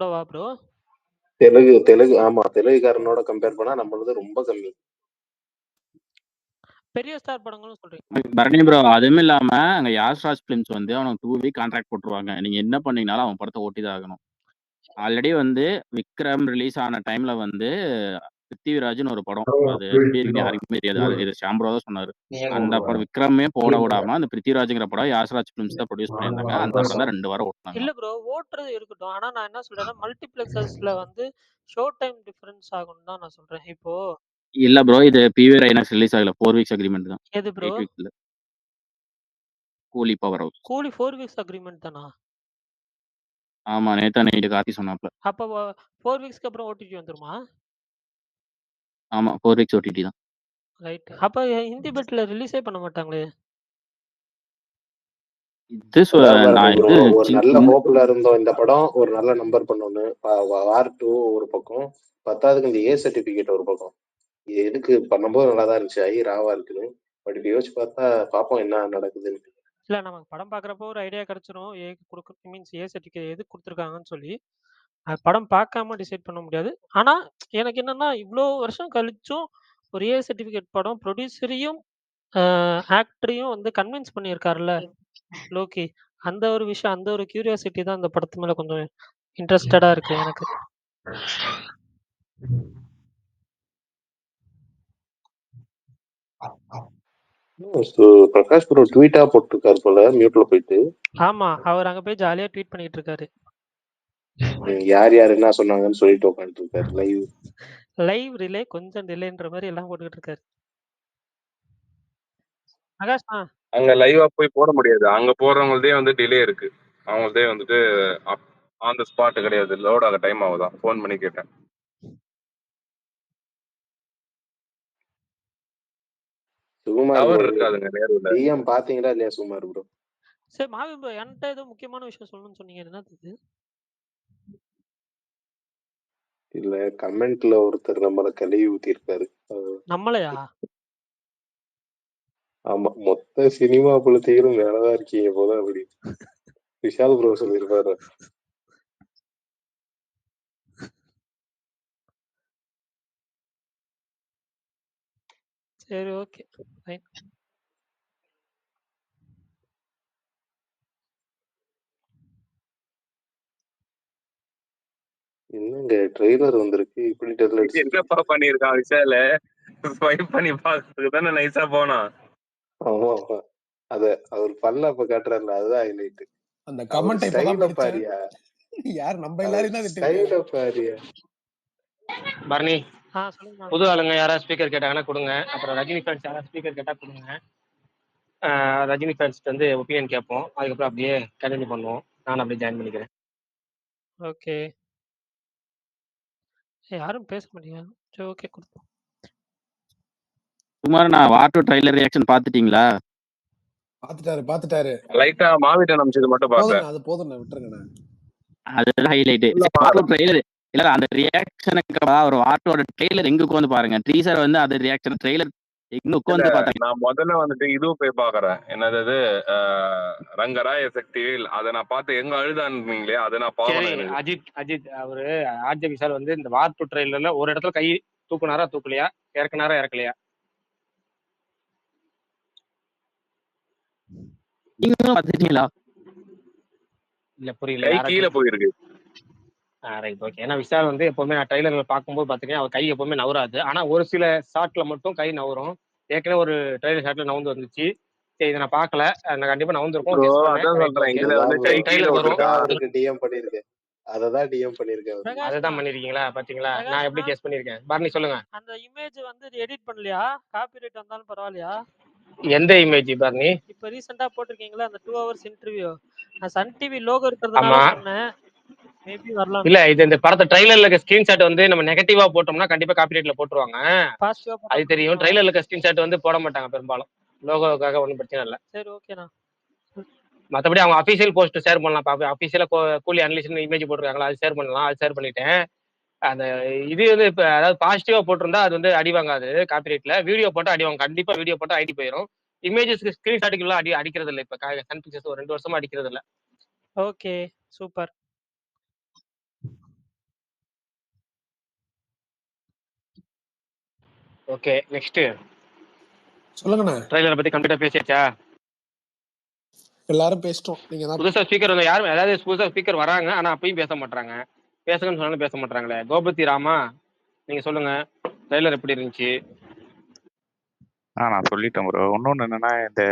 கூடவா ப்ரோ? தெலுங்கு தெலுங்கு ஆமா. தெலுங்குக்காரனோட கம்பேர் பண்ணா நம்மளது ரொம்ப கம்மி. பெரிய ஸ்டார் படங்களும் சொல்றீங்க. பரணி ப்ரோ அதுவும் இல்லாம அங்க யாஷ் ராஜ் ஃபிலிம்ஸ் வந்து அவனுக்கு 2 வீக் கான்ட்ராக்ட் போட்டுருவாங்க. நீங்க என்ன பண்ணீங்கனாலும் அவன் படத்த ஓட்டி தான் ஆகணும். ஆல்ரெடி வந்து விக்ரம் ரிலீஸ் ஆன டைம்ல வந்து பிருத்திவிராஜ்னு ஒரு படம். அது எப்படி இருக்குன்னு யாருக்குமே தெரியாது. அது இது ஷாம் ப்ரோ தான் சொன்னாரு. அந்த படம் விக்ரமே போட விடாம அந்த பிருத்திவிராஜ்ங்கிற படம் யாஷ் ராஜ் ஃபிலிம்ஸ் தான் ப்ரொடியூஸ் பண்ணியிருந்தாங்க. அந்த படம் தான் 2 வாரம் ஓட்டுனாங்க. இல்ல ப்ரோ ஓட்டுறது இருக்கட்டும். ஆனா நான் என்ன சொல்றேன்னா, மல்டிப்ளெக்ஸஸ்ல வந்து ஷோ டைம் டிஃபரன்ஸ் ஆகும்னு தான் நான் சொல்றேன். இப்போ இல்ல ப்ரோ இது பிவிஆர் ஐநாக்ஸ் ரிலீஸ் ஆகல. 4 வீக்ஸ் அக்ரீமெண்ட் தான். எது ப்ரோ? 8 வீக்ஸ் இல்ல. கூலி பவர் ஹவுஸ். கூலி 4 வீக்ஸ் அக்ரீமெண்ட் தானா? ஆமா. நேத்தா நைட்டு கார்த்தி சொன்னாப்ல. அப்ப 4 வீக்ஸ்க்கு அப்புறம் ஓடிடி வந்துருமா? ஆமா. 4 வீக்ஸ் ஓடிடி தான். ரைட். அப்ப ஹிந்தி பெட்ல ரிலீஸே பண்ண மாட்டாங்களே? இது சொ நான் ப்ரோ. இது ஒரு நல்ல இந்த ஹோப்ல இருந்தோம் இந்த படம். ஒரு நல்ல நம்பர் பண்ணோம்னு. ப வ வார் 2 ஒரு பக்கம். பத்தாததுக்கு இந்த ஏ சர்டிபிகேட் ஒரு பக்கம். இது எதுக்கு பண்ணும்போது நல்லா தான் இருந்துச்சு. ஐ ராவா இருக்குன்னு. பட் இப்ப யோசிச்சு பார்த்தா பார்ப்போம் என்ன நடக்குதுன்னு. இல்ல நமக்கு படம் பார்க்குறப்போ ஒரு ஐடியா கிடைச்சிரும். ஏ குடுக்க மீன்ஸ் ஏ சர்டிஃபிகேட் எதுக்கு குடுத்துருக்காங்கன்னு சொல்லி. அது படம் பார்க்காம டிசைட் பண்ண முடியாது. ஆனா எனக்கு என்னன்னா, இவ்ளோ வருஷம் கழிச்சும் ஒரு ஏ சர்டிஃபிகேட் படம் ப்ரொடியூசரையும், அ ஆக்டரையும் வந்து கன்வின்ஸ் பண்ணியிருக்காருல்ல லோக்கி. அந்த ஒரு விஷயம், அந்த ஒரு கியூரியாசிட்டி தான் இந்த படத்து மேல கொஞ்சம் இன்ட்ரஸ்டடா இருக்கு எனக்கு. சோ பிரகாஷ் ப்ரோ ட்வீட்டா போட்டுருக்காரு போல மியூட்ல போயிட்டு. ஆமா. அவர் அங்க போய் ஜாலியா ட்வீட் பண்ணிட்டு இருக்காரு. யார் யார் என்ன சொன்னாங்கன்னு சொல்லிட்டு உட்காந்துட்டு இருக்காரு லைவ். லைவ் ரிலே கொஞ்சம் டிலேன்ற மாரி எல்லாம் போட்டுக்கிட்டு இருக்காரு. ஆகாஷ். அங்க லைவா போய் போட முடியாது. அங்க போடுறவங்கள்தே வந்து டிலே இருக்கு. அவங்கள்தே வந்துட்டு ஆன் த ஸ்பாட் கிடையாது. லோட் ஆக டைம் ஆகுதாம். ஃபோன் பண்ணி கேட்டேன். சுகுமார் இருக்காதுங்க நேருல. டிஎம் பார்த்தீங்களா இல்லையா சுகுமார் ப்ரோ? சரி மாவி ப்ரோ என்ட்ட ஏதோ முக்கியமான விஷயம் சொல்லணும்னு சொன்னீங்க. என்னது? இல்ல கமெண்ட்ல ஒருத்தர் நம்மள கழுவி ஊத்திருக்காரு. அ நம்மளையா? ஆமா. மொத்த சினிமா புலத்திகளும் மேல தான் இருக்கீங்க போல அப்படி. விஷால் ப்ரோ சொல்லியிருப்பாரு. சரி ஓகே. ஃபைன். என்னங்க ட்ரெய்லர் வந்திருக்கு. இப்படி டெர்ல இது என்னப்பா பண்ணியிருக்கான் விஷாலு? ஸ்வைப் பண்ணி பார்க்கறதுக்கு தானே நைஸா போனான். ஆமா. அத அவர் பல்ல அப்ப காட்டுறாருல அதுதான் ஹைலைட். அந்த இப்பதான் ஸ்டைல. பாருயா. யார் நம்ம அவர் எல்லாரையும் தான். ஸ்டைல பாருயா. மாவி. புது ஆளுங்க யாராவது ஸ்பீக்கர் கேட்டாங்கன்னா கொடுங்க. அப்புறம் ரஜினி ஃபேன்ஸ் யாராவது ஸ்பீக்கர் கேட்டா கொடுங்க. ரஜினி ஃபேன்ஸ்ட்ட வந்து ஒப்பீனியன் கேட்போம். அதுக்கப்புறம் அப்படியே கன்டின்யூ பண்ணுவோம். நானும் அப்படியே ஜாயின் பண்ணிக்கிறேன். ஓகே. யாரும் பேச மாட்டேங்கிறாங்க. சரி ஓகே குடுப்போம். சுகுமார் நான் வார் 2 ட்ரெய்லர் ரியாக்ஷன் பார்த்துட்டீங்களா? பாத்துட்டாரு, பாத்துட்டாரு. லைட்டா மாவிட்ட அனுப்பிச்சது மட்டும் பார்த்தேன். அது போதுண்ணே விட்டுருங்கண்ணே. அதுதான் ஹைலைட். 2 ட்ரெய்லர் இல்ல அந்த ரியாக்ஷனுக்கு ஒரு வார் 2 ட்ரெய்லர் எங்க உட்கார்ந்து பாருங்க. டீசர் வந்து அது ரியாக்ஷன் ட்ரெய்லர் நான் முதல்ல வந்துட்டு இதுவும் போய் பார்க்கறேன். என்னது ரங்கராய சக்திவேல். அத நான் பார்த்து எங்க அழுதான்னீங்களே அத நான் எனக்கு. அஜித் அஜித் அவரு ஆர்ஜே விஷால் வந்து இந்த வார் 2 ட்ரெய்லர்ல ஒரு இடத்துல கை தூக்குனாரா, தூக்கலையா? இறக்குனாரா, இறக்கலையா? நீங்களும்? இல்ல புரியல. கீழ போயிருக்கு. ஆ ரைட் ஓகே. ஏன்னா விஷால் வந்து எப்பவுமே நான் ட்ரெய்லர்ல பார்க்கும்போது பார்த்துருக்கேன். அவர் கை எப்பவுமே நவராது. ஆனா ஒரு சில ஷாட்ல மட்டும் கை நவரும். ஏற்கனவே ஒரு ட்ரெய்லர் ஷாட்ல நவுந்து வந்துச்சு. சரி இத நான் பார்க்கல. நான் கண்டிப்பா நவுந்திருக்கும். அதுதான் டிஎம் பண்ணியிருக்கேன். அததான். பண்ணிருக்கீங்களா? பாத்தீங்களா? நான் எப்படி. கெஸ் பண்ணியிருக்கேன். பரணி சொல்லுங்க. அந்த இமேஜ் வந்து எடிட் பண்ணலையா? காப்பிரைட் வந்தாலும் பரவாயில்லையா? எந்த இமேஜ் பரணி? இப்ப ரீசென்ட்டா போட்டிருக்கீங்கல்ல அந்த 2 ஹவர்ஸ் இன்டர்வியூ. நான் சன் டிவி லோகோ இருக்கிறதுனால. சொன்னேன். இல்ல இது இந்த படத்த ட்ரெய்லர்ல இருக்க ஸ்கிரீன்ஷாட் வந்து நம்ம நெகட்டிவா போட்டோம்னா கண்டிப்பா காப்பிரைட்ல போட்டுருவாங்க. அது தெரியும். ட்ரெய்லர்ல இருக்க ஸ்கிரீன்ஷாட் வந்து போட மாட்டாங்க பெரும்பாலும். லோகோவுக்காக ஒண்ணும் பிரச்சனை இல்ல. சரி ஓகேண்ணா. மத்தபடி அவங்க அபிஷியல் போஸ்ட் ஷேர் பண்ணலாம். இப்ப அபிஷியலா கூ கூலி அனலிஸ்ட்னு இமேஜ் போட்டுருக்காங்களா, அது ஷேர் பண்ணலாம். அது ஷேர் பண்ணிட்டேன். அந்த இது வந்து இப்ப அதாவது பாசிட்டிவா போட்டிருந்தா அது வந்து அடி வாங்காது காப்பிரைட்ல. வீடியோ போட்டா அடி வாங்கும். கண்டிப்பா வீடியோ போட்டா ஐடி போயிரும். இமேஜஸ்க்கு ஸ்கிரீன்ஷாட்டுக்குலாம் அடி அடிக்கிறது இல்ல. இப்ப சன் பிக்சர்ஸ் ஒரு 2 வருஷமா அடிக்கிறது இல்ல. ஓகே. சூப்பர். ஓகே நெக்ஸ்ட் சொல்லுங்கண்ணே. ட்ரைலரை பத்தி கம்ப்ளீட்டா பேசியாச்சா? எல்லாரும் பேசிட்டோம். நீங்க தான் புதுசா ஸ்பீக்கர் வந்து யாரும் அதாவது புதுசா ஸ்பீக்கர் வராங்க ஆனா அப்பயும் பேச மாட்டாங்க பேசுங்கன்னு சொன்னாலும் பேச மாட்டாங்களே கோபதி ராமா நீங்க சொல்லுங்க. ட்ரைலர் எப்படி இருந்துச்சு? ஆ நான் சொல்லிட்டேன் ப்ரோ இன்னொன்று என்னன்னா இந்த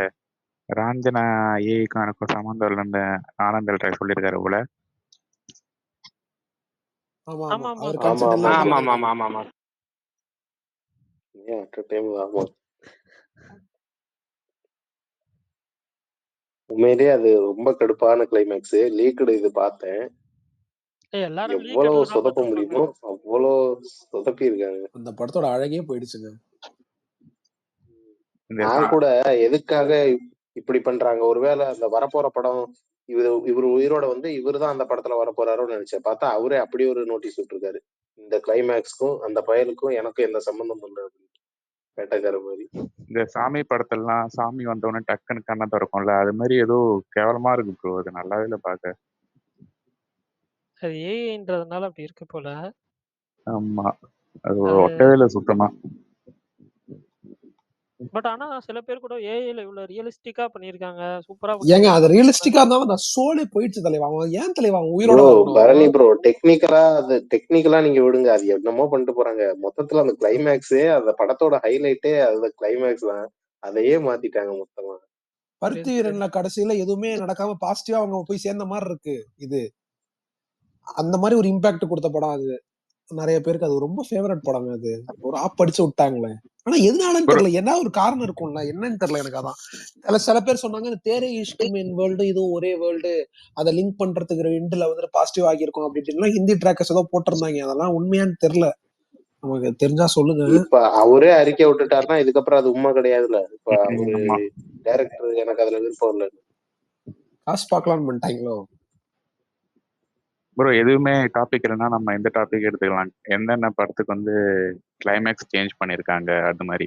ராஞ்சனா ஏஐக்கும் எனக்கும் சம்மந்தம் இல்லைன்னு ஆனந்தல் ராய் சொல்லியிருக்காரு போல. ஆமா ஆமா, ஆமா ஆமா. ஆமா, ஆமா. ஏன் அட் டைம் ஆகும் உண்மையிலேயே அது ரொம்ப கடுப்பான கிளைமேக்ஸ் லீக்டு இது பார்த்தேன். எவ்வளவு சொதப்ப. முடியுமோ. அவ்வளோ சொதப்பி இருக்காங்க அந்த படத்தோட அழகே போயிடுச்சுங்க. நான் கூட எதுக்காக இப்படி பண்றாங்க? ஒருவேளை அந்த வரப்போற படம் இவர் இவர் உயிரோட வந்து இவர் தான் அந்த படத்துல வரப்போறாரோன்னு நினைச்சேன். பார்த்தா அவரே அப்படி ஒரு நோட்டீஸ் விட்டுருக்காரு. இந்த கிளைமேக்ஸ்க்கும் அந்த பயலுக்கும் எனக்கும் எந்த சம்பந்தமும் இல்லை வேட்டைக்கார மாதிரி. இந்த சாமி படத்தெல்லாம் சாமி வந்தோடனே டக்குன்னு கண்ணை திறக்கும்ல. அது மாதிரி ஏதோ கேவலமா இருக்கு ப்ரோ அது நல்லாவே இல்லை பார்க்க. அது ஏஐன்றதுனால அப்படி இருக்கு போல. ஆமா. அது அது- ஒட்டவே இல்லை சுத்தமா. பட் ஆனா சில பேர் கூட ஏஐல இவ்வளவு ரியலிஸ்டிக்கா பண்ணிருக்காங்க சூப்பரா ஏங்க அது ரியலிஸ்டிக்கா இருந்தாலும் அந்த சோலே போயிடுச்சு தலைவா. அவன் ஏன் தலைவா? அவன் உயிரோட பரணி ப்ரோ டெக்னிக்கலா அது டெக்னிக்கலா நீங்க விடுங்க. அது என்னமோ பண்ணிட்டு போறாங்க. மொத்தத்துல அந்த கிளைமேக்ஸே அந்த படத்தோட ஹைலைட்டே அந்த கிளைமேக்ஸ் தான். அதையே மாத்திட்டாங்க மொத்தமா. பருத்தி வீரன்ல கடைசியில எதுவுமே நடக்காம பாசிட்டிவா அவங்க போய் சேர்ந்த மாதிரி இருக்கு. இது. அந்த மாதிரி ஒரு இம்பாக்ட் கொடுத்த படம் அது. நிறைய பேருக்கு அது ரொம்ப ஃபேவரட் படங்க அது. ஒரு ஆப் அடிச்சு விட்டாங்களே. ஆனா எதனாலன்னு தெரியல. என்ன ஒரு காரணம் இருக்கும்ல என்னன்னு தெரியல எனக்கு அதான். அதுல சில பேர் சொன்னாங்க இந்த தேரே இஷ்கு மெயின் வேர்ல்டு இதுவும் ஒரே வேர்ல்டு அதை லிங்க் பண்றதுக்கு எண்டுல வந்து பாசிட்டிவ் ஆகியிருக்கும் அப்படி இப்படின்லாம் ஹிந்தி ட்ராக்கர்ஸ் ஏதோ போட்டிருந்தாங்க. அதெல்லாம் உண்மையான்னு தெரியல. நமக்கு தெரிஞ்சா சொல்லுங்க. இப்ப அவரே அறிக்கை விட்டுட்டாருன்னா இதுக்கப்புறம் அது உண்மை கிடையாதுல்ல. இப்ப அவரு. டைரக்டர் எனக்கு அதுல விருப்பம் இல்ல. காசு பார்க்கலாம்னு பண்ணிட்டாங்களோ? ப்ரோ எதுவுமே டாபிக் இல்லைன்னா நம்ம எந்த டாபிக் எடுத்துக்கலாம்? என்னென்ன படத்துக்கு வந்து கிளைமேக்ஸ் சேஞ்ச் பண்ணியிருக்காங்க அது மாதிரி.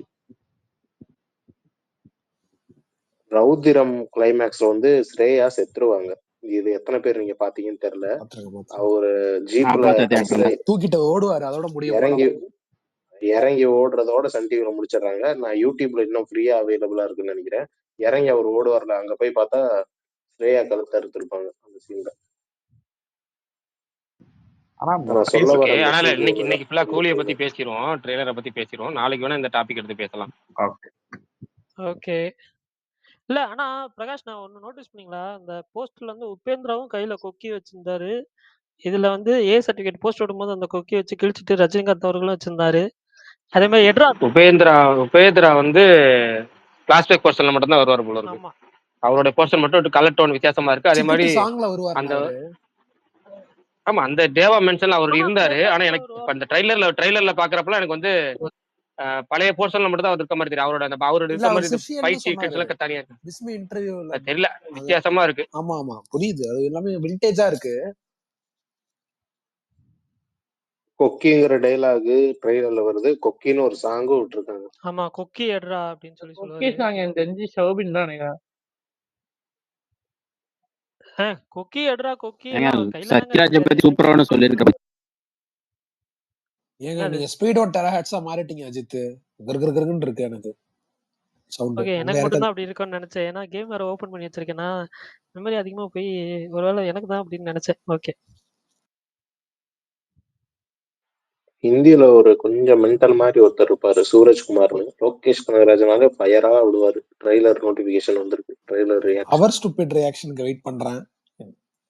ரௌதிரம் கிளைமேக்ஸ்ல வந்து ஸ்ரேயா செத்துருவாங்க. இது எத்தனை பேர் நீங்க பாத்தீங்கன்னு தெரியல. அவரு ஜீப்ல. தூக்கிட்டு ஓடுவாரு அதோட முடியும். இறங்கி. இறங்கி ஓடுறதோட சன் டிவில முடிச்சிடுறாங்க. நான் யூடியூப்ல இன்னும் ஃப்ரீயா அவைலபிளா இருக்குன்னு நினைக்கிறேன். இறங்கி அவர் ஓடுவார்ல அங்க போய் பார்த்தா ஸ்ரேயா கழுத்து அறுத்திருப்பாங்க அந்த சீன்ல ஆனா இன்னைக்கு. இன்னைக்கு ஃபுல்லா கூலியை பத்தி பேசிடுவோம் ட்ரெய்லரை பத்தி பேசிடுவோம் நாளைக்கு வேணா இந்த டாபிக் எடுத்து பேசலாம். ஓகே. ஓகே. இல்ல ஆனா பிரகாஷ் நான் நோட்டீஸ் பண்ணீங்களா? இந்த போஸ்டர்ல வந்து உபேந்திராவும் கையில கொக்கி வச்சிருந்தாரு. இதுல வந்து ஏ சர்டிபிகேட் போஸ்ட் விடும்போது அந்த கொக்கி வச்சு கிழிச்சிட்டு ரஜினிகாந்த் அவர்களும் வச்சிருந்தாரு. அதே மாதிரி எட்ரா உபேந்திரா உபேந்திரா வந்து பிளாஸ்டிக் போர்ஷன்ல மட்டும் தான் வருவார் போல இருக்கு. ஆமா. அவரோட போர்ஷன் மட்டும் கலர் டோன் வித்தியாசமா இருக்கு. அதே மாதிரி அந்த ஆமா அந்த தேவா மென்ஷன்ல அவர் இருந்தாரு. ஆனா எனக்கு. இப்ப அந்த ட்ரைலர்ல ட்ரைலர்ல பாக்குறப்பல எனக்கு வந்து பழைய போர்ஷன்ல மட்டும் தான் அவர் இருக்க மாதிரி தெரியும். அவரோட அந்த அவரோட இருக்க மாதிரி ஃபைட். சீக்வன்ஸ்ல தனியா இருக்கு. இன்டர்வியூல தெரியல. வித்தியாசமா இருக்கு. ஆமா ஆமா. புரியுது. அது எல்லாமே விண்டேஜா இருக்கு. கொக்கிங்கிற டைலாக் ட்ரெயிலர்ல வருது. கொக்கின்னு ஒரு சாங்கும் விட்டுருக்காங்க. ஆமா கொக்கி எட்ரா அப்படின்னு சொல்லி ஓகே சொல்லுவாரு. சாங் எனக்கு தெரிஞ்சு ஷோபின் தான் நினைக்கிறேன் ஆ, கொக்கி எட்ரா கொக்கி. ஏங்க எல்லாம் கையில தாங்க சத்யராஜை வச்சிருக்காரு. பத்தி சூப்பரா ஒன்று சொல்லியிருக்க ஏங்க என்னது? நீங்க ஸ்பீடோ டெராஹெட்ஸா மாறிட்டீங்க அஜித். கிருகிருகிருன்னு இருக்கு எனக்கு. சவுண்ட் ஓகே எனக்கு மட்டும் தான் அப்படி இருக்கும்னு நினைச்சேன். ஏன்னா கேம் வேற ஓபன் பண்ணி வச்சிருக்கேன்னா மெமரி அதிகமா போய் ஒருவேளை எனக்கு தான் அப்படின்னு நினைச்சேன். ஓகே ஹிந்தில ஒரு கொஞ்சம் மென்டல் மாதிரி ஒருத்தர் இருப்பாரு சூரஜ்குமார்னு. லோகேஷ் கனகராஜனாலே ஃபயரா விடுவாரு ட்ரெய்லர் நோட்டிபிகேஷன் வந்திருக்கு. ட்ரெய்லர் அவர் ஸ்டூபிட் ரியாக்ஷனுக்கு வெயிட் பண்றேன்.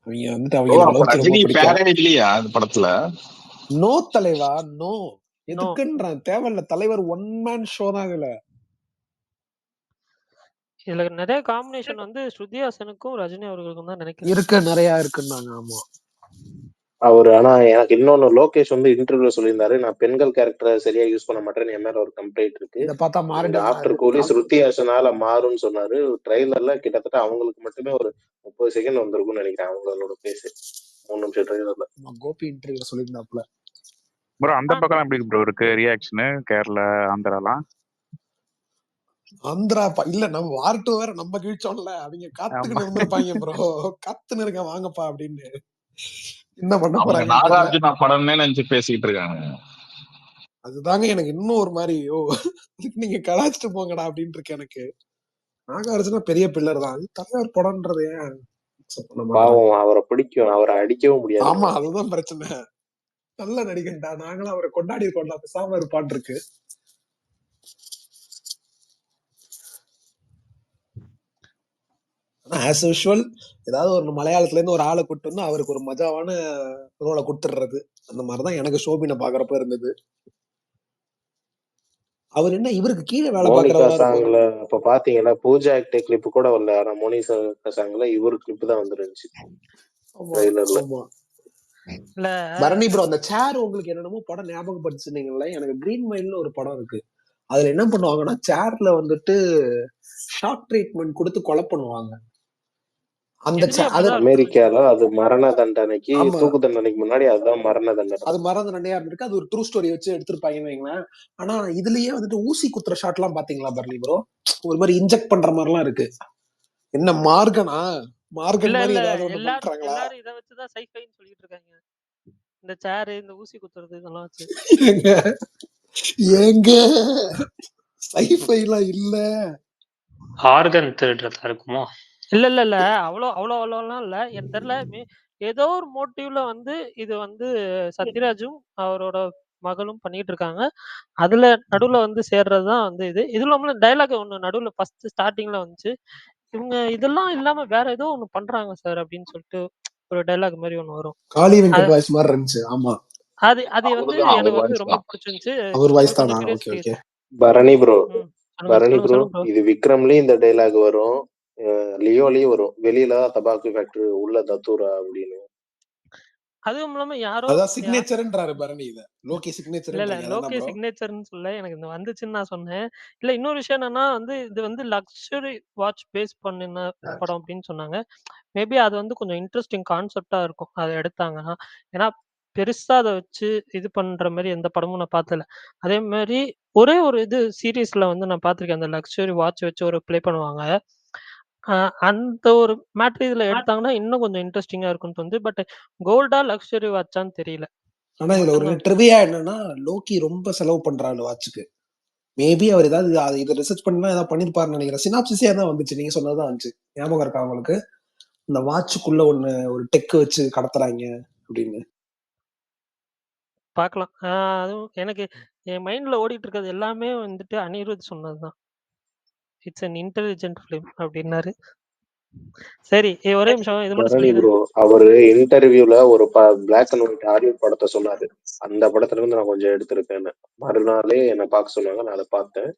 அவங்க வந்துட்டு அவங்க இல்லையா அந்த படத்துல? நோ தலைவா? நோ எதுக்குன்றேன்? தேவையில்ல. தலைவர் ஒன் மேன் ஷோ தான் இதுல. இதுல நிறைய காம்பினேஷன் வந்து ஸ்ருதி ஹாசனுக்கும் ரஜினி அவர்களுக்கும் தான் நினைக்கிறேன். இருக்கு நிறைய இருக்குன்னாங்க. ஆமா. அவர் ஆனா எனக்கு இன்னொன்னு லோகேஷ் வந்து இன்டர்வியூல சொல்லியிருந்தாரு நான் பெண்கள் கேரக்டரை சரியா யூஸ் பண்ண மாட்டேன்னு என் மேல ஒரு கம்ப்ளைண்ட் இருக்கு. இத பார்த்தா மாறிடுவாரு ஆஃப்டர் கூலி ஸ்ருதி ஹாசனால மாறும்னு சொன்னாரு. ட்ரெய்லர்ல கிட்டத்தட்ட அவங்களுக்கு மட்டுமே ஒரு முப்பது செகண்ட் வந்திருக்கும்னு நினைக்கிறேன் அவங்களோட பேசு மூணு நிமிஷம் ட்ரெய்லர்ல கோபி இன்டர்வியூல சொல்லியிருந்தாப்ல ப்ரோ அந்த பக்கம் எப்படி ப்ரோ இருக்கு ரியாக்ஷனு கேரளா ஆந்திராலாம் ஆந்திரா இல்ல நம்ம வார் டூ வேற நம்ம கிழிச்சோம்ல அவங்க காத்துக்கிட்டு இருந்திருப்பாங்க ப்ரோ காத்துன்னு இருக்க வாங்கப்பா அப்படின்னு. என்ன பண்ண போறாங்க? நாகார்ஜுனா படம்னே நினைச்சு பேசிட்டு இருக்காங்க. அதுதாங்க எனக்கு இன்னும் ஒரு மாதிரி ஓ நீங்க கலாச்சிட்டு போங்கடா அப்படின்னு இருக்கு எனக்கு. நாகார்ஜுனா பெரிய பில்லர் தான். அது தலைவர் படம்ன்றது ஏன் பாவம் அவரை பிடிக்கும். அவரை அடிக்கவும் முடியாது. ஆமா அதுதான் பிரச்சனை. நல்ல நடிகன்டா. நாங்களும் அவரை கொண்டாடி இருக்கோம்டா. பேசாம இருப்பான் இருக்கு. ஆஸ் யூஷுவல் ஏதாவது ஒரு மலையாளத்துல இருந்து ஒரு ஆளை கூட்டு வந்து அவருக்கு ஒரு மஜாவான ரோலை கொடுத்துடுறது. அந்த மாதிரிதான் எனக்கு ஷோபினை பாக்குறப்ப இருந்தது. அவர் என்ன இவருக்கு கீழே வேலை இருப்பாரு? இப்ப பாத்தீங்கன்னா பூஜா ஆக்டே கிளிப் கூட வரல. ஆனா மோனிகா சாங்ல இவரு கிளிப் தான் வந்துருந்துச்சு. பரணி ப்ரோ அந்த சேர் உங்களுக்கு என்னென்னமோ படம் ஞாபகப்படுச்சுனீங்களே எனக்கு கிரீன் மைல்னு ஒரு படம் இருக்கு. அதுல என்ன பண்ணுவாங்கன்னா சேர்ல வந்துட்டு ஷாக் ட்ரீட்மெண்ட் கொடுத்து கொலை பண்ணுவாங்க. அந்த அமெரிக்கால அது மரண தண்டனைக்கு தூக்கு தண்டனைக்கு முன்னாடி அதுதான் மரண தண்டனை. அது மறந்து நடையா இருந்திருக்கு. அது ஒரு ட்ரூ ஸ்டோரி வச்சு எடுத்திருப்பாங்கன்னு வைங்களேன். ஆனா இதுலயே வந்துட்டு ஊசி குத்துற ஷாட் எல்லாம் பாத்தீங்களா பரணி ப்ரோ ஒரு மாதிரி இன்ஜெக்ட் பண்ற மாதிரி எல்லாம் இருக்கு. என்ன மார்கனா? மார்கன் இல்ல மாதிரி இல்ல. ஏதாவது இதை வச்சுதான் சைஃபைன்னு சொல்லிட்டு இருக்காங்க. இந்த சேரு இந்த ஊசி குத்துறது இதெல்லாம் வச்சு. ஏங்க. ஏங்க. சைஃபை எல்லாம் இல்ல. ஆர்கன் திருடுறதா இருக்குமோ? இல்ல இல்ல இல்ல. அவ்வளோ அவ்வளோ அவ்வளோலாம் இல்ல. எனக்கு தெரியல மே- ஏதோ ஒரு மோட்டிவ்ல வந்து இது வந்து சத்யராஜும் அவரோட மகளும் பண்ணிட்டு இருக்காங்க. அதுல நடுவுல வந்து சேர்றது தான் வந்து இது. இது இல்லாம டைலாக் ஒண்ணு நடுவுல ஃபர்ஸ்ட் ஸ்டார்டிங்ல வந்துச்சு. இவங்க இதெல்லாம் இல்லாம வேற ஏதோ ஒண்ணு பண்றாங்க சார் அப்படின்னு சொல்லிட்டு ஒரு டைலாக் மாதிரி ஒண்ணு வரும். காளி அது வெங்கட் வாய்ஸ் மாதிரி இருந்துச்சு. ஆமா. அது அது வந்து அவருதான் அவர் எனக்கு வந்து வாய்ஸ் ரொம்ப தான். பிடிச்சிருந்துச்சு. அவர் வாய்ஸ் கொஞ்சம் தானா? Okay curiosity okay Bharani bro ம். சொல்லுங்க பரணி சொல்லுங்க ப்ரோ சொல்லுங்க ப்ரோ இது விக்ரம்லயும் இந்த டைலாக் வரும். அஹ் லியோலயும் வரும். வெளியில தபாக்கு ஃபேக்டரி உள்ள தத்தூரா அப்படின்னு. அதுவும் இல்லாம யாரோ அதான் சிக்னேச்சர்ன்றாரு பரணி இத. லோகி இல்ல இல்ல. லோகே சிக்னேச்சர்னு சொல்ல எனக்கு இது வந்துச்சுன்னு நான் சொன்னேன். இல்ல இன்னொரு விஷயம் என்னன்னா வந்து இது வந்து லக்ஸுரி வாட்ச் பேஸ் பண்ணின படம் அப்படின்னு சொன்னாங்க. மேபி அது வந்து கொஞ்சம் இன்ட்ரெஸ்டிங் கான்செப்டா இருக்கும். அதை எடுத்தாங்கன்னா. ஏன்னா பெருசா அதை வச்சு இது பண்ற மாதிரி எந்த படமும் நான் பார்த்தல அதே மாதிரி ஒரே ஒரு இது சீரீஸ்ல வந்து நான் பார்த்திருக்கேன் அந்த லக்ஸுரி வாட்ச் வச்சு ஒரு ப்ளே பண்ணுவாங்க. அந்த ஒரு மேட்ரு இதுல எடுத்தாங்கன்னா இன்னும் கொஞ்சம் இன்ட்ரெஸ்டிங்கா இருக்கும்னு தோணுது. பட் கோல்டா லக்ஸுரி வாட்சான்னு தெரியல. ஆனா இதுல ஒரு மட்டும்தான் ட்ரிவியா என்னன்னா லோக்கி ரொம்ப செலவு பண்றாரு வாட்சுக்கு. மேபி அவர் ஏதாவது அது- இதை ரிசர்ச் பண்ணி தான் ஏதாவது பண்ணிருப்பாருன்னு நினைக்கிறேன். சினாப்சிஸே தான் வந்துச்சு? நீங்க சொன்னதுதான் வந்துச்சு. ஞாபகம் இருக்கா உங்களுக்கு? இந்த வாட்சுக்குள்ள ஒண்ணு ஒரு டெக் வச்சு கடத்துறாங்க அப்படின்னு. பார்க்கலாம். ஆ அதுவும் எனக்கு என் மைண்ட்ல ஓடிட்டு இருக்கிறது எல்லாமே வந்துட்டு அனிருத் சொன்னதுதான். இட்ஸ் அன் இன்டெலிஜென்ட் ஃபிலிம் அப்டின்னாரு. சரி ஒரே நிமிஷம் இது மட்டும் அவரு இன்டர்வியூல ஒரு ப பிளாக் அண்ட் ஒயிட் ஹாலிவுட் படத்தை சொன்னாரு. அந்த படத்துல இருந்து நான் கொஞ்சம் எடுத்திருக்கேன்னு. மறுநாளே என்ன பார்க்க சொன்னாங்க. நான் அதை பார்த்தேன்.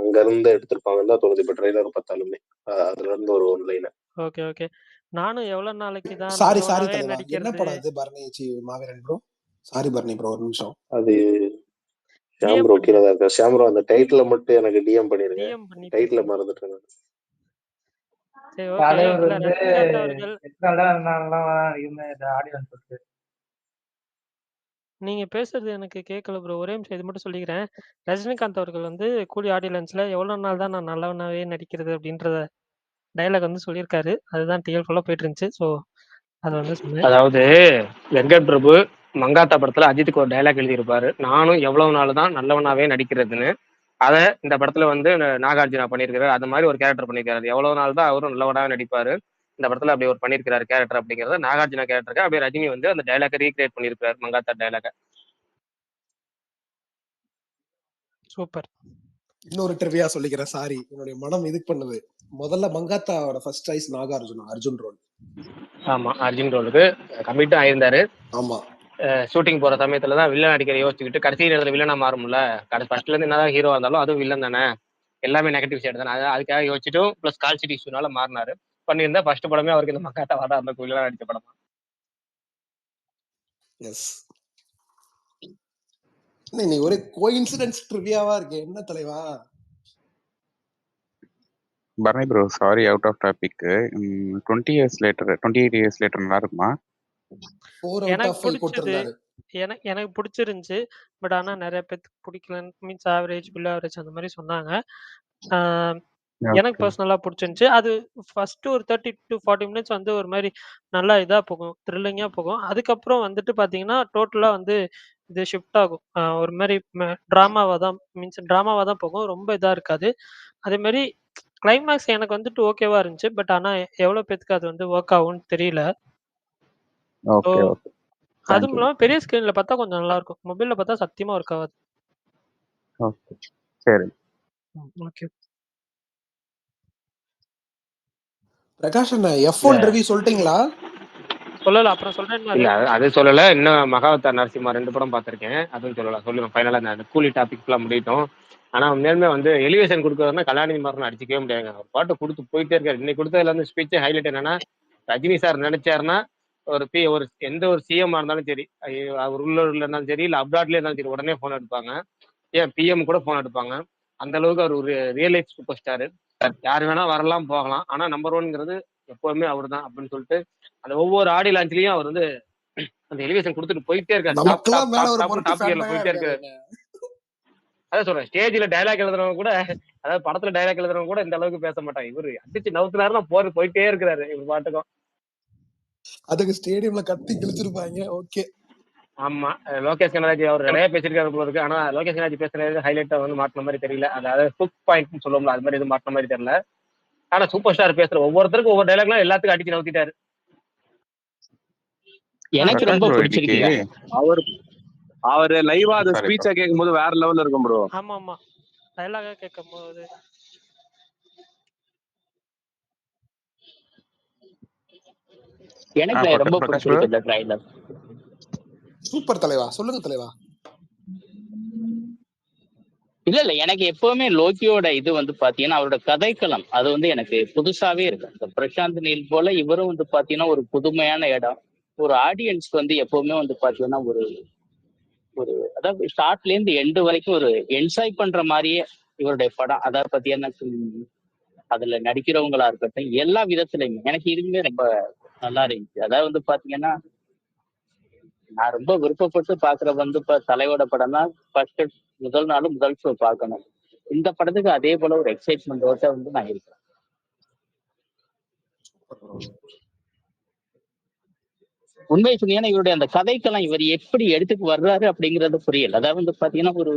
அங்க இருந்து எடுத்திருப்பாங்கன்னு தான் தோணுது. இப்ப ட்ரெய்லர் பார்த்தாலுமே. அதுல இருந்து ஒரு ஒன் லைன் ஓகே, ஓகே. நானும் எவ்வளோ நாளைக்கு தான் சாரி சாரி என்ன? படம் இது பரணி மாவீரன் ப்ரோ சாரி பரணி ப்ரோ ஒரு நிமிஷம். அது ஷாம் ப்ரோ கீழே தான் இருக்கா ஷாம் ப்ரோ அந்த டைட்டில மட்டும் எனக்கு டிஎம் பண்ணிருங்க டிஎம் பண்ணி டைட்டில பேசுங்க. மறந்துட்டேன் நான். சரி ஓகே. தலைவர் இல்ல வந்து ரஜினிகாந்த் அவர்கள் எத்தனை நாள் இருந்தாங்கன்னா இருந்த ஆடியன்ஸ் இருக்கு நீங்க பேசுறது எனக்கு கேட்கல ப்ரோ. ஒரே நிமிஷம் இது மட்டும் சொல்லிக்கிறேன். ரஜினிகாந்த் அவர்கள் வந்து கூலி ஆடியன்ஸ்ல எவ்வளோ நாள் தான் நான் நல்லவனாவே நடிக்கிறது அப்படின்றத டயலாக் வந்து சொல்லியிருக்காரு. அதுதான் டிஎல் ஃபுல்லா போயிட்டு இருந்துச்சு. ஸோ அத வந்து சொன்னேன். அதாவது வெங்கட் பிரபு மங்காத்தா படத்துல அஜித்துக்கு ஒரு டைலாக் எழுதியிருப்பாரு. நானும் எவ்வளவு நாள் தான் நல்லவனாவே நடிக்கிறதுன்னு அதை இந்த படத்துல வந்து நாகார்ஜுனா பண்ணியிருக்காரு அது மாதிரி ஒரு கேரக்டர் பண்ணியிருக்காரு. எவ்வளவு நாள் தான் அவரும் நல்லவனாவே நடிப்பாரு. இந்த படத்துல அப்படி ஒரு பண்ணியிருக்காரு கேரக்டர் அப்படிங்கறத நாகார்ஜுனா கேரக்டருக்கு அப்படியே ரஜினி வந்து அந்த டைலாக்கை ரீக்ரியேட் பண்ணியிருக்காரு மங்காத்தா டைலாக சூப்பர். இன்னொரு ட்ரிவியா சொல்லிக்கிறேன் சாரி என்னுடைய மனம் இது பண்ணுது. முதல்ல மங்காத்தாவோட first choice Nagarjuna Arjun role. ஆமா அர்ஜுன் ரோலுக்கு கமிட்டும் ஆயிருந்தாரு. ஆமா. ஷூட்டிங் போற சமயத்துல தான் வில்லன் அடிக்கிற யோசிச்சுக்கிட்டு கடைசி நேரத்துல வில்லனா மாறும்ல. கடைசி ஃபர்ஸ்ட்ல இருந்து என்னதான் ஹீரோ இருந்தாலும் அதுவும் வில்லன் தானே. எல்லாமே நெகட்டிவ் சைடு தானே. அது- அதுக்காக யோசிச்சுட்டும் ப்ளஸ் கால்சிட்டி இஷ்யூனால மாறினாரு. பண்ணியிருந்தா ஃபர்ஸ்ட் படமே அவருக்கு இந்த மங்காத்தா வாடா அந்த வில்லனா நடிச்ச படம். எஸ் நீ ஒரே கோயின்சிடன்ஸ் ட்ரிவியாவா இருக்கு. என்ன தலைவா? Bharani bro sorry out of topic twenty years later twenty eight years later நல்லா இருக்குமா எனக்கு பிடிச்சது எனக்கு எனக்கு பிடிச்சிருந்துச்சு பட் ஆனா நிறைய பேத்துக்கு பிடிக்கலன்னு மீன்ஸ் ஆவரேஜ் பில் ஆவரேஜ் அந்த மாதிரி சொன்னாங்க ஆஹ் எனக்கு ஓகே பர்சனலாக பிடிச்சிருந்துச்சு அது ஃபர்ஸ்ட் ஒரு தேர்ட்டி டு ஃபார்ட்டி மினிட்ஸ் வந்து ஒரு மாதிரி நல்லா இதாக போகும் த்ரில்லிங்காக போகும் அதுக்கப்புறம் வந்துட்டு பார்த்தீங்கன்னா டோட்டலாக வந்து இது ஷிஃப்ட் ஆகும். ஒரு மாரி ம ட்ராமாவா தான் மீன்ஸ் ட்ராமாவா தான் போகும். ரொம்ப இதா இருக்காது. அதேமாரி கிளைமாக்ஸ் எனக்கு வந்துட்டு ஓகேவா இருந்துச்சு. பட் ஆனா எவ்வளோ பேத்துக்கு அது வந்து ஒர்க் ஆகும்னு தெரியல. Okay, okay. அதுவும். இல்லாம பெரிய ஸ்க்ரீன்ல பார்த்தா கொஞ்சம் நல்லாருக்கும். மொபைல்ல பார்த்தா சத்தியமா ஒர்க் ஆகாது. ஓகே. சரி. ஓகே. பிரகாஷ் அண்ணா இல்ல. F1 ரிவ்யூ சொல்லிட்டீங்களா? சொல்லல. அப்புறம் சொல்றேன்னாரு. இல்ல. அது சொல்லல. இன்னும் மகாவதார் நரசிம்மா 2 படம் பார்த்துருக்கேன். அதுவும் சொல்லல. சொல்லுவேன். ஃபைனலா இந்த கூலி டாபிக்ஸ்லாம் முடியட்டும். ஆனா உண்மையாலுமே வந்து எலிவேஷன் குடுக்குறதுனா கலாநிதி மாறன் அடிச்சுக்கவே முடியாதுங்க. பாட்டுக்கு குடுத்து போயிட்டே இருக்காரு. இன்னைக்கு குடுத்ததுல வந்து ஸ்பீச் ஹைலைட் என்னன்னா, ரஜினி சார் நெனச்சாருன்னா, ஒரு பி ஒரு எந்த ஒரு சிஎம்மா இருந்தாலும் சரி, அவர் உள்ளூர்ல இருந்தாலும் சரி, இல்ல அப்ராட்லயே இருந்தாலும் சரி, உடனே ஃபோன் எடுப்பாங்க. ஏன் பிஎம் கூட ஃபோன் எடுப்பாங்க. அந்த அளவுக்கு அவர் ஒரு ரியல் லைஃப் சூப்பர் ஸ்டாரு. யார் வேணா வரலாம், போகலாம். ஆனா நம்பர் 1ங்கிறது எப்பவுமே அவர்தான் அப்படின்னு சொல்லிட்டு, அந்த ஒவ்வொரு ஆடியோ லான்ச்லயும் அவர் வந்து அந்த எலிவேஷன் குடுத்துட்டு போயிட்டே இருக்காரு. டாப், கியர்ல போயிட்டே இருக்காரு. அதான் சொல்றேன். ஸ்டேஜ்ல டயலாக் எழுதுறவங்க கூட அதாவது படத்துல டயலாக் எழுதுறவங்க கூட இந்த அளவுக்கு பேச மாட்டாங்க. இவரு அடிச்சு நவுத்துனாருன்னா போற போயிட்டே இருக்கிறாரு. இவர் பாட்டுக்கும். அதுக்கு ஸ்டேடியம்ல கத்தி கிழிச்சிருப்பாங்க. ஓகே. ஆமா. லோகேஷ் கனகராஜ் அவர் நெறைய பேசியிருக்காரு போல இருக்கு. ஆனா லோகேஷ் கனகராஜ் பேசுனது ஹைலைட்டா வந்து மாட்டுன மாரி தெரியல. அதாவது ஹுக் பாயிண்ட்ன்னு சொல்லுவோம்ல, அது மாரி எதுவும் மாட்டுன மாரி தெரியல. ஆனா சூப்பர் ஸ்டார் பேசுற ஒவ்வொருத்தருக்கும் ஒவ்வொரு டயலாக்லாம் எல்லாத்துக்கும் அடிச்சு நவுத்திட்டாரு. எனக்கு ரொம்ப பிடிச்சிருக்குங்க. அவர் அவரு லைவா அந்த. ஸ்பீச்ச கேட்கும்போது வேற லெவல்ல இருக்கும் ப்ரோ. ஆமாமா. டயலாகா கேட்கும்போது எனக்கு ரொம்ப. பிடிச்சிருக்கு இந்த ட்ரைலர். சூப்பர் தலைவா. சொல்லுங்க தலைவா. இல்ல, இல்ல. எனக்கு எப்பவுமே லோக்கியோட இது வந்து பாத்தீங்கன்னா, அவரோட கதைக்களம் அது வந்து எனக்கு புதுசாவே இருக்கு. இந்த பிரசாந்த் நீல் போல இவரும் வந்து பாத்தீங்கன்னா, ஒரு புதுமையான இடம். ஒரு ஆடியன்ஸ்க்கு வந்து எப்பவுமே வந்து பாத்தீங்கன்னா, ஒரு ஒரு அதாவது ஸ்டார்ட்ல இருந்து எண்ட் வரைக்கும் ஒரு என்ஜாய் பண்ற மாரியே இவருடைய படம். அதாவது பாத்தீங்கன்னா, ம் அதுல நடிக்கிறவங்களா இருக்கட்டும், எல்லா விதத்திலயுமே எனக்கு இதுவுமே ரொம்ப நல்லா இருந்துச்சு. அதாவது வந்து பாத்தீங்கன்னா நான் ரொம்ப விருப்பப்பட்டு பாக்குற வந்து இப்ப தலையோட படம்னா, ஃபர்ஸ்ட் முதல் நாளும் முதல் ஷோ பார்க்கணும். இந்த படத்துக்கு அதே போல ஒரு எக்ஸைட்மெண்டோட வந்து நான் இருக்கிறேன். உண்மை சொன்னீங்கன்னா, இவருடைய அந்த கதைக்கெல்லாம் இவர் எப்படி எடுத்துக்கு வர்றாரு அப்படிங்கறது புரியல. அதாவது வந்து பாத்தீங்கன்னா, ஒரு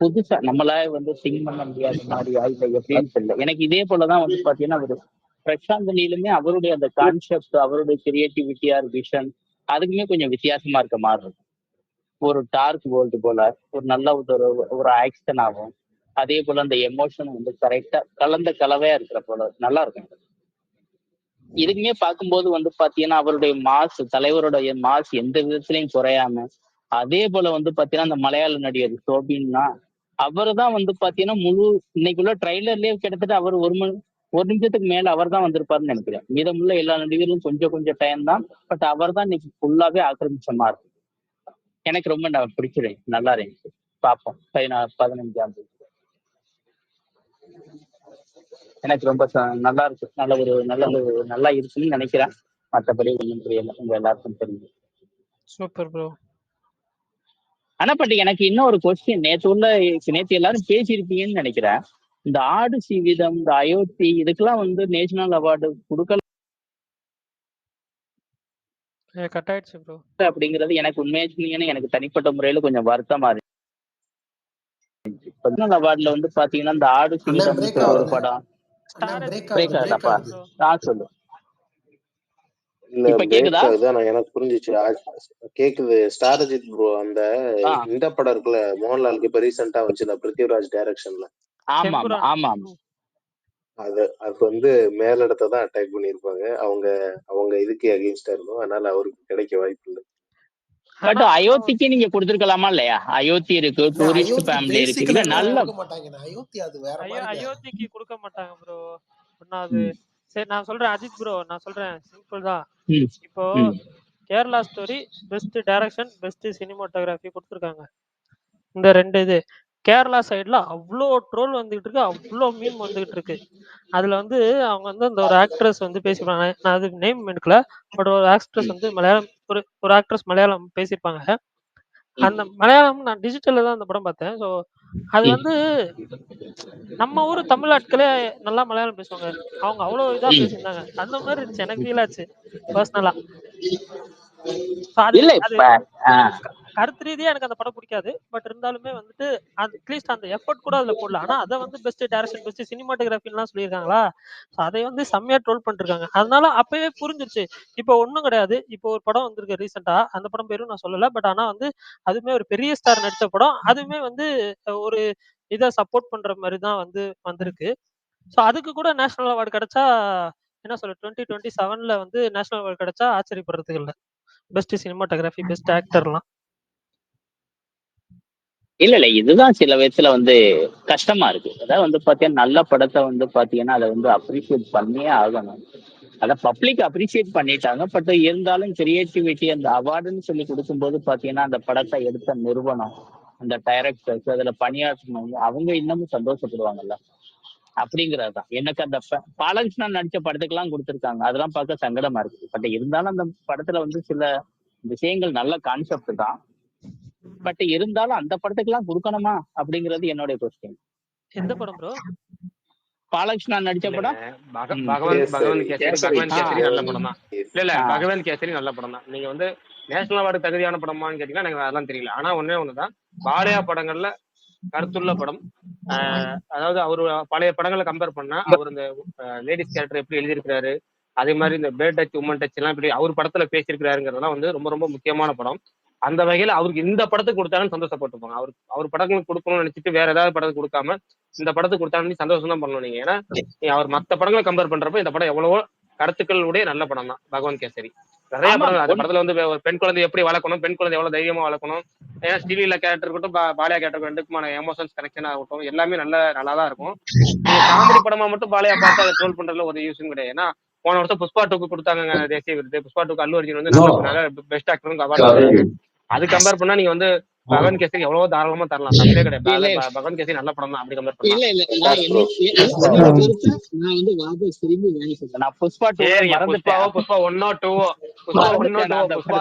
புதுசா நம்மளா வந்து சிங் பண்ண முடியாத மாரியா, இல்ல எப்படின்னு தெரியல. எனக்கு இதே போலதான் வந்து பாத்தீங்கன்னா, ஒரு பிரசாந்தனிலுமே அவருடைய அந்த கான்செப்ட், அவருடைய கிரியேட்டிவிட்டி ஆர் விஷன் அதுக்குமே கொஞ்சம் வித்தியாசமா இருக்க மாதிரி இருக்கும். ஒரு டார்க் வேர்ல்டு போல, ஒரு நல்ல ஒரு ஒரு ஆகும் அதே போல அந்த எமோஷன் வந்து கரெக்டா கலந்த கலவையா இருக்கிற போல நல்லா இருக்கும். இதுக்குமே பார்க்கும்போது வந்து பாத்தீங்கன்னா, அவருடைய மாஸ் தலைவருடைய மாஸ் எந்த விதத்திலையும் குறையாம, அதே போல வந்து பாத்தீங்கன்னா, அந்த மலையாள நடிகர் சோபின்னா அவர் தான் வந்து பாத்தீங்கன்னா, முழு இன்னைக்குள்ள ட்ரைலர்லயே கிட்டத்தட்ட அவர் ஒரு மணி 1 நிமிஷத்துக்கு மேல அவர் தான் வந்திருப்பாருன்னு நெனைக்கிறேன். மீதமுள்ள எல்லா நடிகர்களும் கொஞ்சம் கொஞ்சம் டைம் தான். பட் அவர் தான் இன்னைக்கு ஃபுல்லாவே ஆக்கிரமிச்ச மாரி இருக்கு. எனக்கு ரொம்ப ந பிடிச்சிருந்துச்சு. நல்லா இருந்துச்சு. பார்ப்போம். பதினா 15ஆம் தேதி. எனக்கு ரொம்ப நல்லா இருக்கு. நல்ல ஒரு நல்ல ஒரு நல்லா இருக்குன்னு நெனைக்கிறேன். மத்தபடி ஒண்ணும் புரியல. உங்க எல்லாருக்கும் தெரியும். Super bro. ஆனா பட் எனக்கு இன்னும் ஒரு கொஸ்டின். நேத்து உள்ள நேத்து எல்லாரும் பேசியிருப்பீங்கன்னு நெனைக்கிறேன். இந்த ஆடு ஜீவிதம், இந்த அயோத்தி இதுக்கெல்லாம் வந்து நேஷனல் அவார்டு குடுக்கல ஏ கட் ஆயிடுச்சு ப்ரோ. அப்படிங்கிறது எனக்கு உண்மையா சொன்னீங்கன்னா, எனக்கு தனிப்பட்ட முறையில கொஞ்சம் வருத்தமா இருந்துச்சு. நேஷனல் அவார்ட்ல வந்து பாத்தீங்கன்னா, இந்த ஆடு சொல்லி ஒரு. படம். பிரேக் பிரேக் ஆகுது, பிரேக் ஆகுதாப்பா? ஆ சொல்லு. எனக்கு புரிஞ்சுச்சு. கேக்குது. ஸ்டாரஜித் ப்ரோ அந்த. இந்த படம் இருக்குல்ல, மோகன்லாலுக்கு இப்ப ரீசென்ட்டா வந்துச்சுல்ல, பிருத்திவிராஜ் டைரக்ஷன்ல. ஆமாமா, செம்புரான். ஆமாமா. ம். அது அது வந்து மேலிடத்த தான் அட்டாக் பண்ணியிருப்பாங்க. அவங்க அவங்க இதுக்கு அகைன்ஸ்ட்டா இருந்தோம். அதனால அவருக்கு கிடைக்க வாய்ப்பு இல்ல. பட் ஆனா அயோத்திக்கு நீங்க குடுத்திருக்கலாமா இல்லையா? அயோத்தி இருக்கு, டூரிஸ்ட் அயோத்தி ஃபேமிலி இருக்கு. பேசிக்கலா இல்ல நல்ல குடுக்க. அயோத்தி அது வேற மாரிண்ணே. அயோத்திக்கு குடுக்க மாட்டாங்க ப்ரோ. ஒண்ணாவது. ம். சரி நான் சொல்றேன் அஜித் ப்ரோ. நான் சொல்றேன். சிம்பிள் தான். ம். இப்போ ம். Kerala story best direction, best cinematography குடுத்துருக்காங்க. இந்த 2 இது. கேரளா சைடுல அவ்ளோ ட்ரோல் வந்துகிட்டு இருக்கு. அவ்ளோ மீம் வந்துகிட்டு இருக்கு. அதுல வந்து அவங்க வந்து அந்த ஒரு ஆக்ட்ரஸ் வந்து பேசியிருப்பாங்க. நான் அதுக்கு நேம் எடுக்கல. பட் ஒரு ஆக்ட்ரஸ் வந்து மலையாளம் ஒரு ஒரு ஆக்ட்ரஸ் மலையாளம் பேசியிருப்பாங்க. அந்த மலையாளம் நான் டிஜிட்டல்ல தான் அந்த படம் பார்த்தேன். ஸோ அது. வந்து நம்ம ஊரு தமிழ் ஆட்களே நல்லா மலையாளம் பேசுவாங்க. அவங்க அவ்ளோ இதா ம். பேசியிருந்தாங்க. அந்த மாரி இருந்துச்சு. எனக்கு ஃபீல் ஆச்சு. பர்சனலா. கருத்து ரீதியாக எனக்கு அந்த படம் பிடிக்காது. பட் இருந்தாலுமே வந்துட்டு அட்லீஸ்ட் அந்த எஃபோர்ட் கூட அதில் போடல. ஆனால் அதை வந்து பெஸ்ட் டேரக்ஷன் பெஸ்ட் சினிமாட்டோகிராஃபின்லாம் சொல்லியிருக்காங்களா, ஸோ அதை வந்து செம்மையாக ட்ரோல் பண்ணிருக்காங்க. அதனால அப்பவே புரிஞ்சிருச்சு. இப்போ ஒன்றும் கிடையாது. இப்போ ஒரு படம் வந்திருக்கு ரீசெண்டாக அந்த படம் பேரும் நான் சொல்லலை பட் ஆனால் வந்து அதுவுமே ஒரு பெரிய ஸ்டார் நடித்த படம். அதுவுமே வந்து ஒரு இதை சப்போர்ட் பண்ணுற மாதிரி தான் வந்து வந்திருக்கு. ஸோ அதுக்கு கூட நேஷனல் அவார்டு கிடைச்சா என்ன சொல்ல 2027ல வந்து நேஷனல் அவார்டு கிடைச்சா ஆச்சரியப்படுறதுக்கு இல்லை பெஸ்ட் சினிமாட்டோகிராஃபி, பெஸ்ட் ஆக்டர்லாம். இல்ல இல்ல இதுதான் சில விதத்துல வந்து கஷ்டமா இருக்கு. அதாவது வந்து பாத்தீங்கன்னா நல்ல படத்தை வந்து பாத்தீங்கன்னா அதை வந்து அப்ரிசியேட் பண்ணியே ஆகணும். அதை பப்ளிக் அப்ரிசியேட் பண்ணிட்டாங்க. பட் இருந்தாலும் கிரியேட்டிவிட்டி அந்த அவார்டுன்னு சொல்லி கொடுக்கும்போது பாத்தீங்கன்னா அந்த படத்தை எடுத்த நிறுவனம் அந்த டைரக்டர்ஸ் அதுல பணியாற்றினவங்க அவங்க இன்னமும் சந்தோஷப்படுவாங்கல்ல. அப்படிங்கிறது தான் எனக்கு அந்த ப- பாலகிருஷ்ணன் நடிச்ச படத்துக்கெல்லாம் கொடுத்துருக்காங்க. அதெல்லாம் பார்க்க சங்கடமா இருக்கு. பட் இருந்தாலும் அந்த படத்துல வந்து சில விஷயங்கள் நல்ல கான்செப்ட் தான். பட் இருந்தாலும் அந்த படத்துக்கெல்லாம் கொடுக்கணுமா அப்படிங்கிறது என்னுடைய கொஸ்டின் எந்த படம் ப்ரோ? பாலகிருஷ்ணன் நடிச்ச படம்? இல்லைங்க பக ம். பகவந்த் கேசரி பகவந்த் கேசரி நல்ல படம் தான் இல்ல இல்ல ஆ. பகவந்த் கேசரி நல்ல படம் தான் நீங்க வந்து நேஷனல் அவார்டு தகுதியான படமான்னு கேட்டீங்கன்னா எனக்கு அதெல்லாம் தெரியல. ஆனா ஒண்ணே ஒண்ணுதான். பாலையா படங்கள்ல கருத்துள்ள படம். ஆஹ் அதாவது அவரு பழைய படங்களை கம்பேர் பண்ணா அவர் இந்த லேடிஸ் கேரக்டர் எப்படி எழுதியிருக்கிறாரு அதே மாதிரி இந்த பேட் டச் உமன் டச் எல்லாம் இப்படி அவர் படத்துல பேசியிருக்கிறாருங்கிறதெல்லாம் வந்து ரொம்ப ரொம்ப முக்கியமான படம். அந்த வகையில அவருக்கு இந்த படத்துக்கு கொடுத்தாலும் சந்தோஷப்பட்டுப்பாங்க அவர் அவர் படங்களுக்கு கொடுக்கணும்னு நினைச்சிட்டு வேற ஏதாவது படத்துக்கு கொடுக்காம இந்த படத்துக்கு கொடுத்தாலும் சந்தோஷம் தான் பண்ணணும் நீங்க. ஏன்னா நீ அவர் மத்த படங்களை கம்பேர் பண்றப்ப இந்த படம் எவ்வளவோ கருத்துக்களுடைய நல்ல படம் தான். பகவான் கேசரி. நிறைய படங்கள் அந்த படத்துல வந்து ஒரு பெண் குழந்தை எப்படி வளர்க்கணும் பெண் குழந்தை எவ்வளவு தைரியமா வளர்க்கணும். ஏன்னா ஸ்ரீலீல கேரக்டர் இருக்கட்டும் பா- பாலியா கேரக்டர் ரெண்டுக்குமான எமோஷன்ஸ் கனெக்ஷன் ஆகட்டும் எல்லாமே நல்ல நல்லா தான் இருக்கும். நீங்க காமெடி படமா மட்டும் பாலியா பார்த்து அதை ட்ரோல் பண்றதுல ஒரு யூஸும் கிடையாது. ஏன்னா போன வருஷம் புஷ்பா டூக்கு கொடுத்தாங்க தேசிய விருது. புஷ்பா டூக்கு அல்லு அர்ஜுன் வந்து நல்ல நல்ல பெஸ்ட் ஆக்டருக்கு அவார்டு அது கம்பேர் பண்ணா நீங்க வந்து பகவான் கேசரி எவ்வளவோ தாராளமா தரலாம். தப்பே கிடையாது பகவான் கேசரி நல்ல படம் தான். அப்படி கம்பேர் பண்ணலாம். இல்ல இல்ல. நான் வந்து புஷ்பா புஷ்பா ஒன்னோ டூவோ. புஷ்பா ஒன்னோ டூவோ. புஷ்பா